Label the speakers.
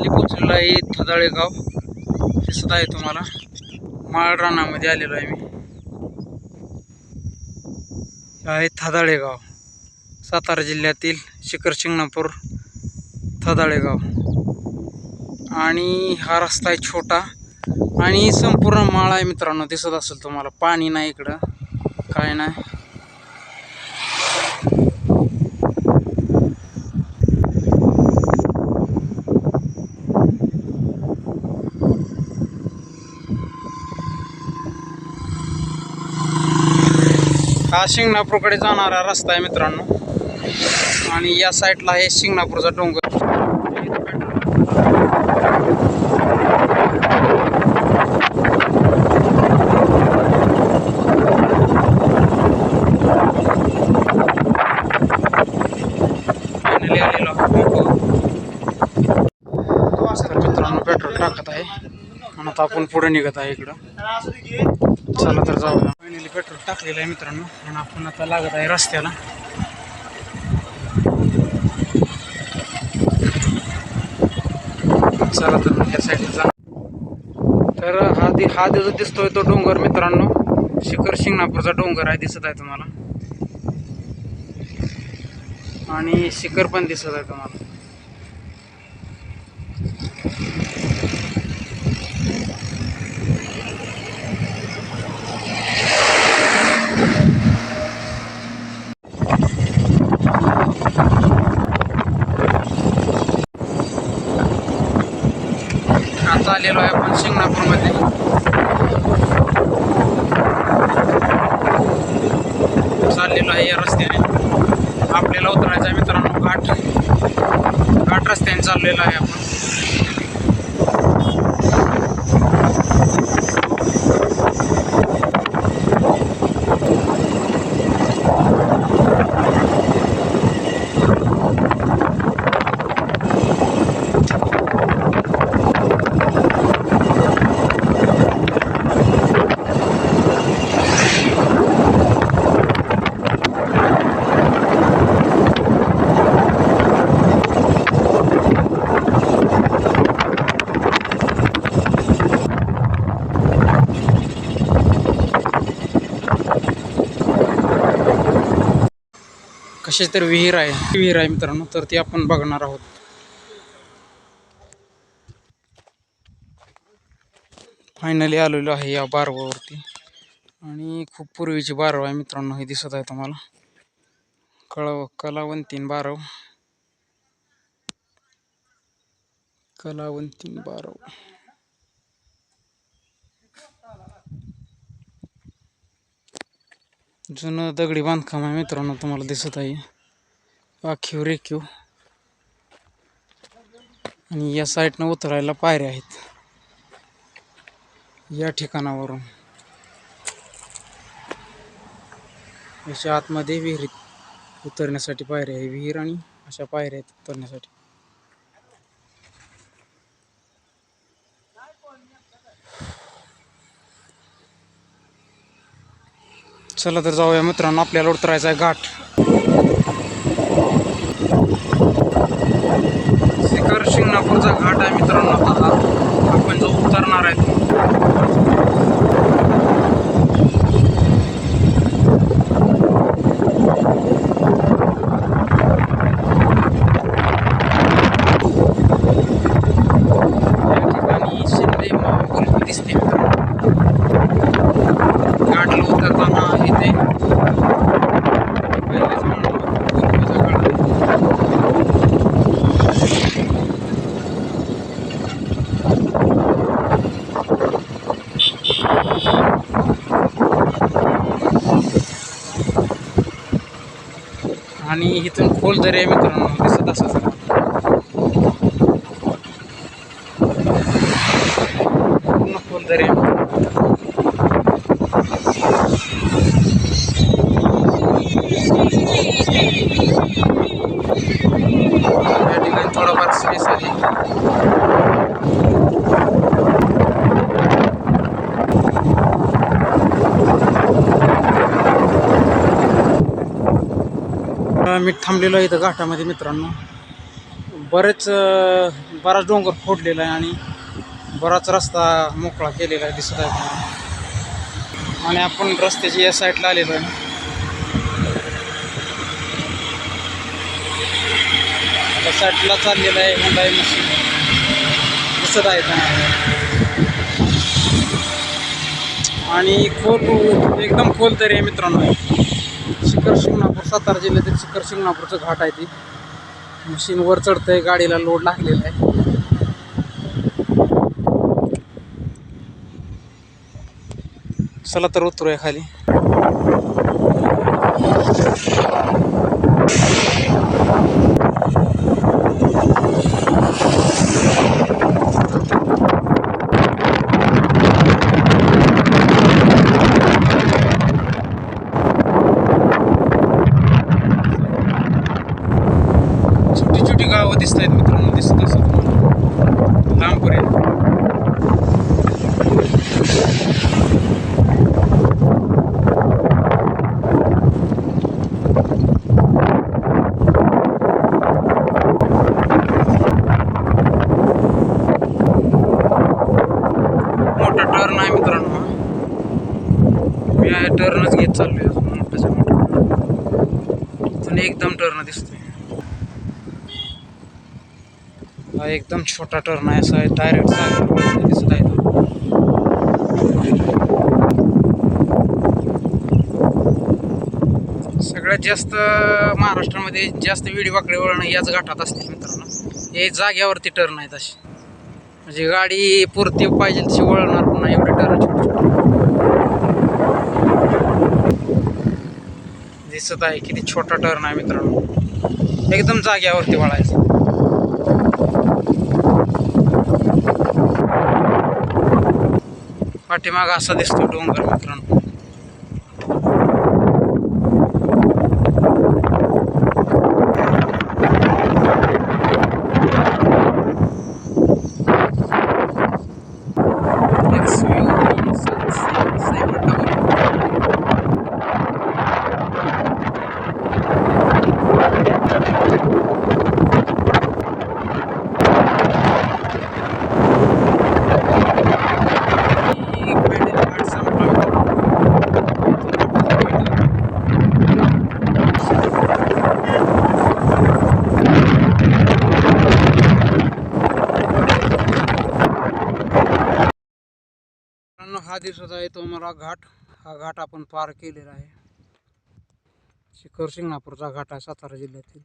Speaker 1: Finally पोचलेलो आहे थदाळे गाव. दिसत आहे तुम्हाला. माळ रानामध्ये आलेलो आहे मी. आहे थदाळे गाव. सातारा जिल्ह्यातील शिखर शिंगणापूर थदाळे गाव. आणि हा रस्ता आहे छोटा. आणि संपूर्ण माळ आहे मित्रांनो. दिसत असेल तुम्हाला. पाणी नाही इकडं. काय नाही. हा शिंगणापूरकडे जाणारा रस्ता आहे मित्रांनो. आणि या साईडला आहे शिंगणापूरचा डोंगर. मित्रांनो पेट्रोल टाकत आहे. आणि आता आपण पुढे निघत आहे इकडं. चला तर जाऊया फायनली पेट्रोल टाकलेलं आहे मित्रांनो. आणि आपण आता लागत आहे रस्त्याला. चला तर या साईडला जा. तर हा दि हा जो दिसतोय तो डोंगर मित्रांनो शिखर शिंगणापूरचा डोंगर आहे दिसत आहे तुम्हाला. आणि शिखर पण दिसत आहे तुम्हाला आता आलेलो आहे आपण शिंगणापूरमध्ये चाललेलो आहे या रस्त्याने आपल्याला उतरायचं आहे मित्रांनो घाट घाट रस्त्याने चाललेलो आहे आपण कशी तर विहीर आहे. विहीर आहे मित्रांनो तर ती आपण बघणार आहोत. फायनली आलेलो आहे या बारवावरती. आणि खूप पूर्वीची बारव आहे मित्रांनो हे दिसत आहे तुम्हाला. कळव कलावंतीन बारव. कलावंतीन बारव. जुनं दगडी बांधकाम आहे मित्रांनो तुम्हाला दिसत आहे. आखीव रेखीव आणि या साईडनं उतरायला पायऱ्या आहेत. या ठिकाणावरून. अशा आतमध्ये विहिरीत उतरण्यासाठी पायऱ्या आहे. विहीर आणि अशा पायऱ्या आहेत उतरण्यासाठी. चला तर जाऊया मित्रांनो आपल्याला उतरायचा आहे घाट. शिखर शिंगणापूरचा घाट आहे मित्रांनो आता आपण जो उतरणार आहे तो. या ठिकाणी शिंदे महाबोल दिसते मित्रांनो घाटला उतरताना इथे पहिलेच म्हणलं पूर्वीचा काळ आहे. आणि इथून खोल दरी आहे मित्रांनो दिसत असं पूर्ण खोल दरी आहे मित्रांनो. या ठिकाणी थोडाफार स्पेस आहे अं, मी थांबलेलो आहे इथं घाटामध्ये मित्रांनो. बरेच बराच डोंगर फोडलेला आहे आणि बराच रस्ता मोकळा केलेला आहे दिसत आहे आणि आपण रस्त्याची या साईडला आलेलो आहे. त्या साईडला चाललेला आहे हुंडाई मशीन. दिसत आहे आणि खोल एकदम खोल तरी आहे मित्रांनो. शिखर शिंगणापूर सातारा जिल्ह्यातील शिखर शिंगणापूरचं घाट आहे ती. मशीन वर चढतंय गाडीला लोड लागलेला आहे. चला तर उतरूया खाली छोटी छोटी गावं दिसत आहेत मित्रांनो दिसत असत तुम्हाला. लांबपर्यंत मोठा टर्न आहे मित्रांनो. मी टर्नच घेत चाललोय मोठ्याच्या मोठ्या मोठा एकदम टर्न दिसतोय. हा एकदम छोटा टर्न आहे असा डायरेक्ट दिसत आहे. सगळ्यात जास्त महाराष्ट्रामध्ये जास्त विडी वाकडे वळणं याच घाटात असते मित्रांनो. हे जाग्यावरती टर्न आहेत अशी. म्हणजे गाडी पुरती पाहिजे तशी वळणार पुन्हा एवढे टर्न छोटे छोटे. दिसत आहे किती छोटा टर्न आहे मित्रांनो. एकदम जाग्यावरती वळायचं. पाठीमाग असा दिसतो डोंगर मित्रांनो. हा दिसत आहे तो मला घाट. हा घाट आपण पार केलेला आहे. शिखर शिंगणापूरचा घाट आहे सातारा जिल्ह्यातील.